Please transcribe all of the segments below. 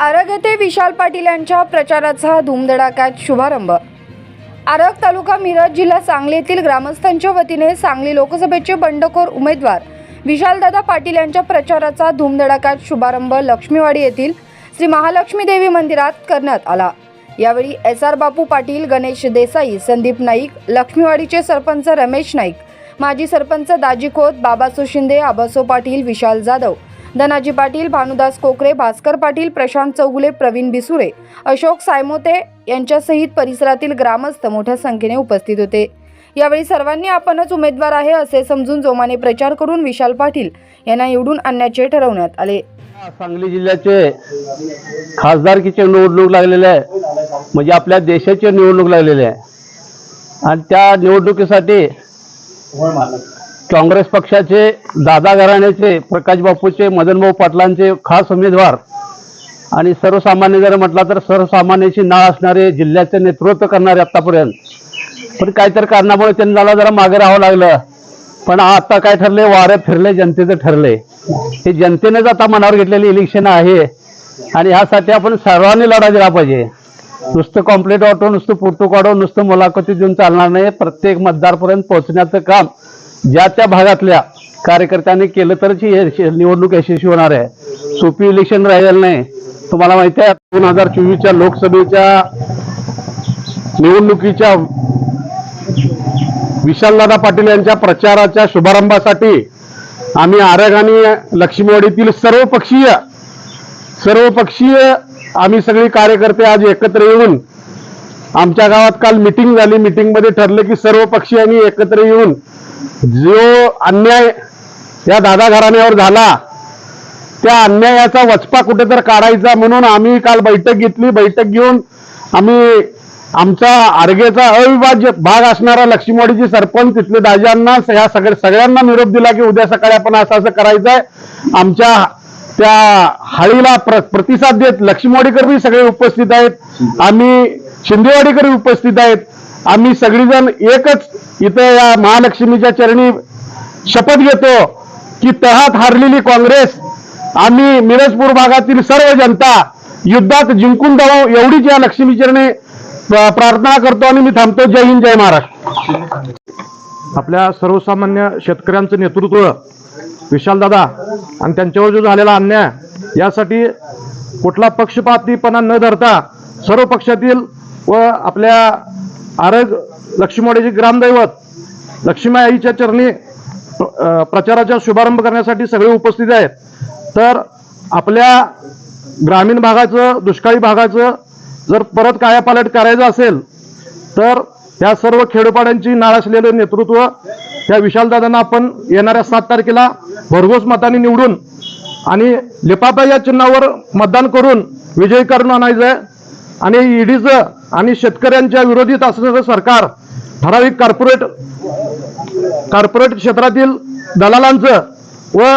आरग येथे विशाल पाटील यांच्या प्रचाराचा धूमधडाक्यात शुभारंभ. आरग तालुका मिरज जिल्हा सांगली येथील ग्रामस्थांच्या वतीने सांगली लोकसभेचे बंडखोर उमेदवार विशालदादा पाटील यांच्या प्रचाराचा धूमधडाक्यात शुभारंभ लक्ष्मीवाडी येथील श्री महालक्ष्मी देवी मंदिरात करण्यात आला. यावेळी एस आर बापू पाटील गणेश देसाई संदीप नाईक लक्ष्मीवाडीचे सरपंच रमेश नाईक माजी सरपंच दाजी खोत बाबासो शिंदे आबासो पाटील विशाल जाधव धनाजी पाटील भानुदास कोकरे भास्कर पाटील प्रशांत चौगुले प्रवीण बिसुरे अशोक सायमोते यांच्यासहित परिसरातील ग्रामस्थ मोठ्या संख्येने उपस्थित होते. यावेळी सर्वांनी आपणच उमेदवार आहे असे समजून जोमाने प्रचार करून विशाल पाटील यांना निवडून आणण्याचे ठरवण्यात आले. सांगली जिल्ह्याचे खासदारकीचे निवडणूक लागलेले आहे. म्हणजे आपल्या देशाची निवडणूक लागलेली आहे. आणि त्या निवडणुकीसाठी काँग्रेस पक्षाचे दादा घराण्याचे प्रकाश बापूचे मदनभाऊ पाटलांचे खास उमेदवार आणि सर्वसामान्य जर म्हटला तर सर्वसामान्याची नाळ असणारे जिल्ह्याचे नेतृत्व करणारे आत्तापर्यंत पण काहीतरी कारणामुळे त्यांना जरा मागे राहावं लागलं. पण आता काय ठरले? वारे फिरले जनतेचं ठरले. हे जनतेनेच आता मनावर घेतलेले इलेक्शन आहे. आणि ह्यासाठी आपण सर्वांनी लढा दिला पाहिजे. नुसतं कॉम्प्लेट ऑटो नुसतं फोटो काढून नुसतं मुलाखती देऊन चालणार नाही. प्रत्येक मतदारपर्यंत पोहोचण्याचं काम ज्या त्या भागातल्या कार्यकर्त्यांनी केलं तरच ही निवडणूक यशस्वी होणार आहे. सोपी इलेक्शन राहिलेलं नाही. तुम्हाला माहिती आहे दोन हजार चोवीसच्या लोकसभेच्या निवडणुकीच्या विशालदादा पाटील यांच्या प्रचाराच्या शुभारंभासाठी आम्ही आरग आणि लक्ष्मीवाडीतील सर्वपक्षीय सर्वपक्षीय आम्ही सगळी कार्यकर्ते आज एकत्र येऊन आमच्या गावात काल मिटिंग झाली. मिटिंगमध्ये ठरलं की सर्व पक्षीयांनी एकत्र येऊन जो अन्याय या दादा घराण्यावर झाला त्या अन्यायाचा वचपा कुठेतरी काढायचा म्हणून आम्ही काल बैठक घेतली. बैठक घेऊन आम्ही आमचा आरगेचा अविभाज्य भाग असणारा लक्ष्मीवाडीचे सरपंच तिथले दाजांना ह्या सगळ्या सगळ्यांना निरोप दिला की उद्या सकाळी आपण असं असं करायचंय. आमच्या त्या हाळीला प्र प्रतिसाद देत लक्ष्मीवाडीकर बी सगळे उपस्थित आहेत. आम्ही शिंदेवाडीकर उपस्थित आहेत. आम्ही सगळीजण एकच इथं या महालक्ष्मीच्या चरणी शपथ घेतो की तहात हारलेली काँग्रेस आम्ही मिरजपूर भागातील सर्व जनता युद्धात जिंकून जाऊ एवढीच या लक्ष्मीचरणी प्रार्थना करतो आणि मी थांबतो. जय हिंद जय महाराष्ट्र. आपल्या सर्वसामान्य शेतकऱ्यांचं नेतृत्व विशालदादा आणि त्यांच्यावर जो झालेला अन्याय यासाठी कुठला पक्षपातीपणा न धरता सर्व पक्षातील व आपल्या आरग लक्ष्मीवाडीचे ग्रामदैवत. लक्ष्मी आईच्या चरणी प्र- प्रचाराचा शुभारंभ करण्यासाठी सगळे उपस्थित आहेत. तर आपल्या ग्रामीण भागाचं दुष्काळी भागाचं जर परत कायापालट करायचं असेल तर त्या सर्व खेडोपाड्यांची नाळ असलेलं नेतृत्व त्या विशालदादांना आपण येणाऱ्या सात तारखेला भरघोस मताने निवडून आणि लिपापा या चिन्हावर मतदान करून विजयी करून आणायचं आहे आणि ईडीचं आणि शेतकऱ्यांच्या विरोधीत असणारं सरकार ठराविक कॉर्पोरेट कॉर्पोरेट क्षेत्रातील दलालांचं व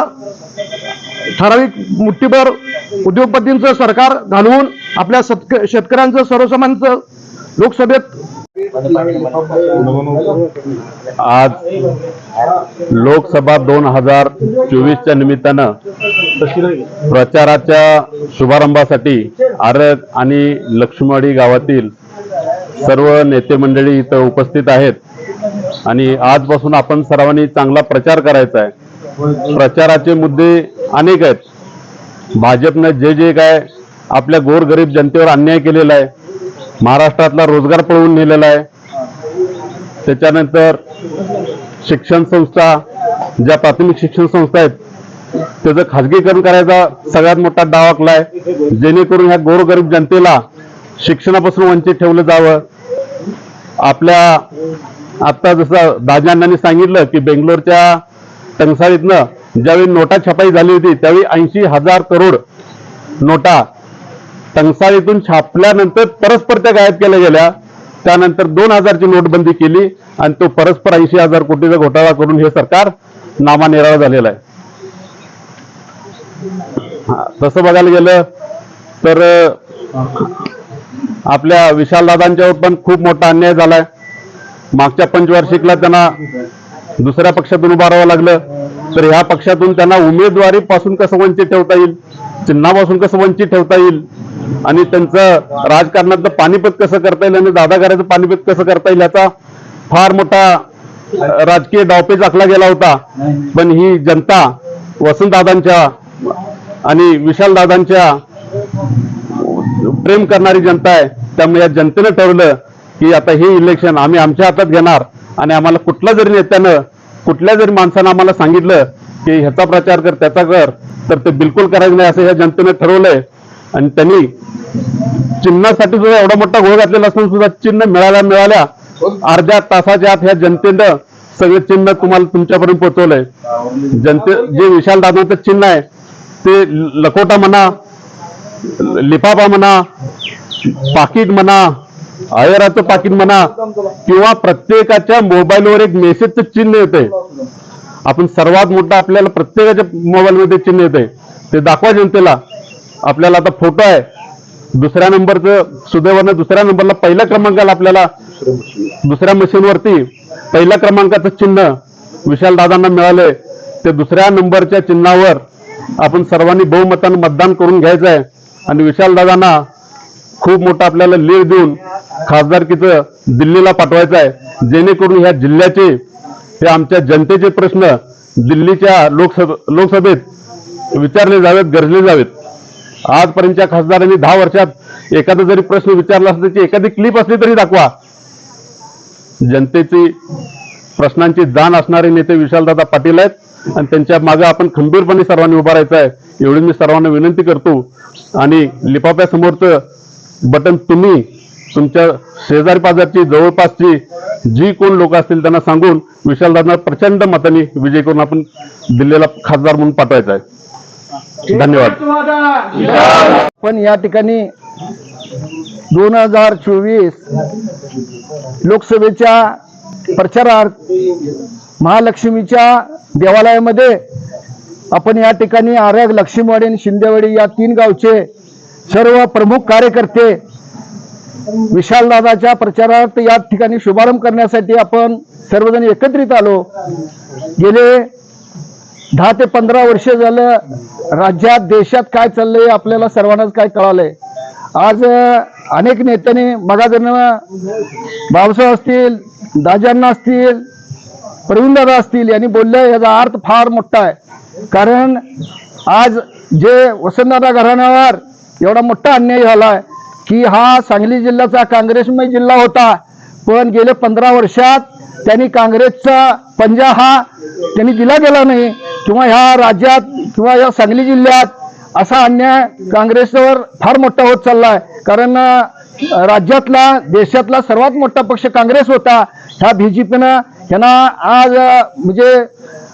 ठराविक मुठ्ठीभर उद्योगपतींचं सरकार घालवून आपल्या सत्क- शेतकऱ्यांचं सर्वसामान्यांचं लोकसभेत आज लोकसभा दोन हजार चोवीसच्या निमित्तानं प्रचाराच्या शुभारंभासाठी आरत आणि लक्ष्मवाडी गावातील सर्व नेते मंडळी इथं उपस्थित आहेत. आणि आजपासून आपण सर्वांनी चांगला प्रचार करायचा आहे. प्रचाराचे मुद्दे अनेक आहेत. भाजपनं जे जे काय आपल्या गोरगरीब जनतेवर अन्याय केलेला आहे महाराष्ट्रातला रोजगार पळवून नेलेला आहे त्याच्यानंतर शिक्षण संस्था ज्या प्राथमिक शिक्षण संस्था आहेत त्याचं खाजगीकरण करायचा सगळ्यात मोठा डाव आखला आहे जेणेकरून ह्या गोरगरीब जनतेला शिक्षणापासून वंचित ठेवलं जावं. आपल्या आता जसं दाजांनी सांगितलं की बेंगलोरच्या टंगसाळीतनं ज्यावेळी नोटा छपाई झाली होती त्यावेळी ऐंशी हजार करोड नोटा टंगसाळीतून छापल्यानंतर परस्पर त्या गायब केल्या गेल्या. त्यानंतर दोन हजारची नोटबंदी केली आणि तो परस्पर ऐंशी हजार कोटीचा घोटाळा करून हे सरकार नामानिराळा झालेला आहे. तसं बघायला गेलं तर आपल्या आपल्या विशालदादांच्यावर पण खूप मोठा अन्याय झालाय. मागच्या पंचवार्षिकला त्यांना दुसऱ्या पक्षातून उभं राहावं लागलं. तर ह्या पक्षातून त्यांना उमेदवारी पासून कसं वंचित ठेवता येईल? चिन्हापासून कसं वंचित ठेवता येईल? आणि त्यांचं राजकारणातलं पानिपत कसं करता येईल? आणि दादागाऱ्याचं करायचं पानिपत कसं करता येईल? याचा फार मोठा राजकीय डावपेच आखला गेला होता. पण ही जनता वसंतदादांच्या आणि विशालदादांच्या प्रेम करणारी जनता आहे. त्यामुळे या जनतेनं ठरवलं की आता हे इलेक्शन आम्ही आमच्या हातात घेणार आणि आम्हाला कुठल्या जरी नेत्यानं कुठल्या जरी माणसानं आम्हाला सांगितलं की ह्याचा प्रचार कर त्याचा कर तर ते बिलकुल करायचं नाही असं ह्या जनतेनं ठरवलंय. आणि त्यांनी चिन्हासाठी सुद्धा एवढा मोठा घोळ घातलेला असून सुद्धा चिन्ह मिळाल्या मिळाल्या. अर्ध्या तासाच्या आत ह्या जनतेनं सगळे चिन्ह तुम्हाला तुमच्यापर्यंत पोहोचवलंय. जनते जे विशाल दादांचं चिन्ह आहे ते लकोटा म्हणा लिफाफा म्हणा पाकिट म्हणा आयराचं पाकिट म्हणा किंवा प्रत्येकाच्या मोबाईलवर एक मेसेजचं चिन्ह येतंय. आपण सर्वात मोठं आपल्याला प्रत्येकाच्या मोबाईलमध्ये चिन्ह येते ते दाखवा जनतेला. आपल्याला आता फोटो आहे. दुसऱ्या नंबरचं सुदैवानं दुसऱ्या नंबरला पहिल्या क्रमांकाला आपल्याला दुसऱ्या मशीनवरती पहिल्या क्रमांकाचं चिन्ह विशाल दादांना मिळालंय. ते दुसऱ्या नंबरच्या चिन्हावर आपण सर्वांनी बहुमतानं मतदान करून घ्यायचं आहे आणि विशाल दादांना खूप मोठा आपल्याला लीड देऊन खासदारकीचं दिल्लीला पाठवायचं आहे जेणेकरून ह्या जिल्ह्याचे हे आमच्या जनतेचे प्रश्न दिल्लीच्या लोकसभ लोकसभेत विचारले जावेत गरजले जावेत. आजपर्यंतच्या खासदारांनी दहा वर्षात एखादा जरी प्रश्न विचारला असला त्याची एखादी क्लिप असली तरी दाखवा. जनतेची प्रश्नांची जाण असणारे नेते विशालदादा पाटील आहेत. आणि त्यांच्या मागे आपण खंबीरपणे सर्वांनी उभा राहायचं आहे एवढी मी सर्वांना विनंती करतो. आणि लिफाफ्यासमोरचं बटन तुम्ही तुमच्या शेजारी पाजारची जवळपासची जी कोण लोक असतील त्यांना सांगून विशालदादा प्रचंड मताने विजय करून आपण दिल्लीला खासदार म्हणून पाठवायचा आहे धन्यवाद. पण या ठिकाणी दोन हजार चोवीस लोकसभेच्या प्रचारार्थ महालक्ष्मीच्या देवालयामध्ये आपण या ठिकाणी आरग लक्ष्मीवाडी आणि शिंदेवाडी या तीन गावचे सर्व प्रमुख कार्यकर्ते विशालदादाच्या प्रचारात या ठिकाणी शुभारंभ करण्यासाठी आपण सर्वजण एकत्रित आलो. गेले दहा ते पंधरा वर्ष झालं राज्यात देशात काय चाललंय आपल्याला सर्वांनाच काय कळालंय. आज अनेक नेत्यांनी मगाजन बाबासाहेब असतील दाजांना असतील प्रवीणदादा असतील यांनी बोलले याचा अर्थ फार मोठा आहे. कारण आज जे वसंतदादा घराण्यावर एवढा मोठा अन्याय झाला आहे की हा सांगली जिल्ह्याचा काँग्रेसमय जिल्हा होता पण गेले पंधरा वर्षात त्यांनी काँग्रेसचा पंजा हा त्यांनी दिला गेला नाही किंवा ह्या राज्यात किंवा या सांगली जिल्ह्यात असा अन्याय काँग्रेसवर फार मोठा होत चालला आहे कारण राज्यातला देशातला सर्वात मोठा पक्ष काँग्रेस होता ह्या बीजेपीनं ह्यांना आज म्हणजे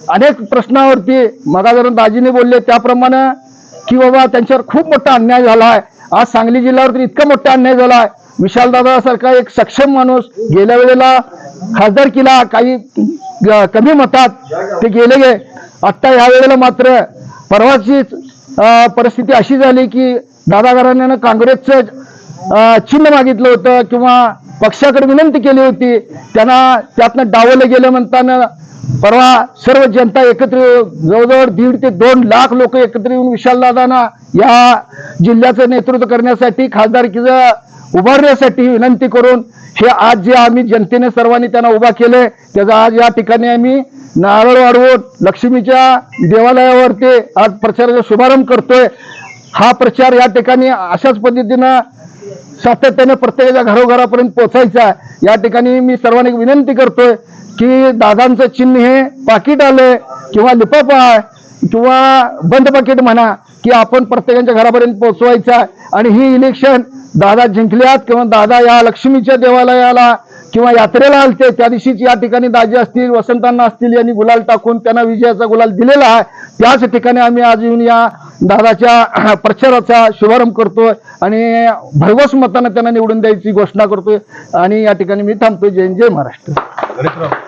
अनेक प्रश्नावरती मगाधरण दाजीने बोलले. त्याप्रमाणे की बाबा त्यांच्यावर खूप मोठा अन्याय झाला आहे आज सांगली जिल्ह्यावरती इतका मोठा अन्याय झाला आहे विशालदादासारखा एक सक्षम माणूस गेल्या वेळेला खासदार केला काही ग- कमी मतात ते गेले गे. आत्ता ह्या वेळेला मात्र परवाचीच परिस्थिती अशी झाली की दादा घराण्यानं काँग्रेसचं चिन्ह मागितलं होतं किंवा पक्षाकडे विनंती केली होती. त्यांना त्यातनं डावलं गेलं म्हणताना परवा सर्व जनता एकत्र जवळजवळ दीड ते दोन लाख लोक एकत्र येऊन विशालदादांना या जिल्ह्याचं नेतृत्व करण्यासाठी खासदारकीचं उभारण्यासाठी विनंती करून हे आज जे आम्ही जनतेने सर्वांनी त्यांना उभा केलंय त्याचा आज या ठिकाणी आम्ही नारळ वाढवून लक्ष्मीच्या देवालयावरती आज प्रचाराचा शुभारंभ करतोय. हा प्रचार या ठिकाणी अशाच पद्धतीनं सातत्याने प्रत्येकाच्या घरोघरापर्यंत पोहोचायचा आहे. या ठिकाणी मी सर्वांनी विनंती करतोय की दादांचं चिन्ह हे पाकिट आलंय किंवा लिफाफा आहे किंवा बंद पाकिट म्हणा की आपण प्रत्येकाच्या घरापर्यंत पोहोचवायचं आहे. आणि ही इलेक्शन दादा जिंकल्यात किंवा दादा या लक्ष्मीच्या देवालयाला किंवा यात्रेला आलते त्या दिवशीच या ठिकाणी दाजी असतील वसंतांना असतील यांनी गुलाल टाकून त्यांना विजयाचा गुलाल दिलेला आहे. त्याच ठिकाणी आम्ही आज येऊन या दादाच्या प्रचाराचा शुभारंभ करतोय आणि भरघोस मतानं त्यांना निवडून द्यायची घोषणा करतोय. आणि या ठिकाणी मी थांबतोय. जय जय महाराष्ट्र.